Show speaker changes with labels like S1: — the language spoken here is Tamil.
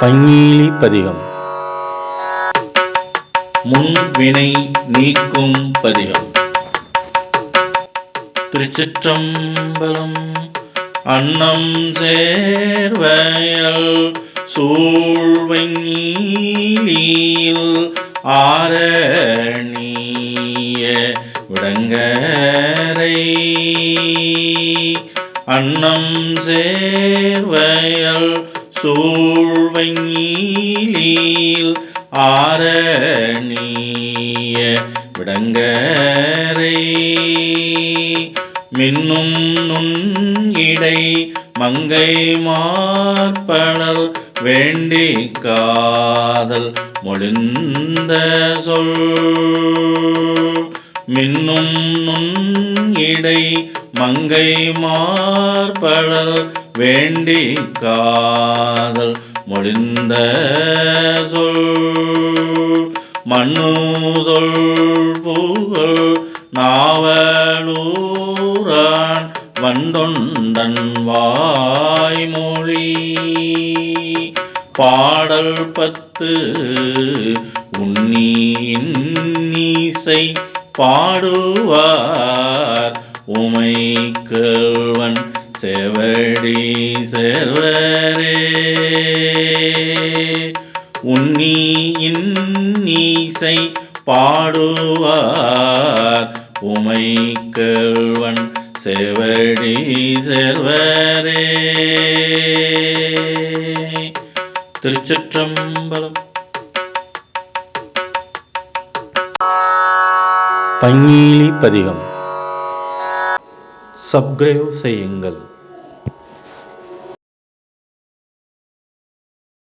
S1: பங்கீலி பதிகம்
S2: முன்வினை நீக்கும் பதிகம். திருச்சிற்றம்பலம் அன்னம் சேர்வயல் சூழ்வங்கியில் ஆரணிய விடங்கரை. அன்னம் சேர்வயல் சூழ்வங்கியில் ஆரணிய விடங்கரை. மின்னும் நுண் இடை மங்கை மாற்பணல் வேண்டி காதல் மொழிந்த சொல். மின்னும் நுண் இடை மங்கை மார்பழல் வேண்டி காதல் மொழிந்த சொல் மண்ணுதொல் புகழ் நாவலூரான் வந்தொண்டன் வாய்மொழி. பாடல் பத்து உன்னியின் நீசை பாடுவார் உமை செவடி செல்வரே. உன்னியின் நீசை பாடுவார். உமை கேள்வன் செவடி செல்வரே. திருச்சிற்றம்பலம்.
S1: பங்கீலி பதிகம். சப்ஸ்கிரைப் செய்யுங்கள்.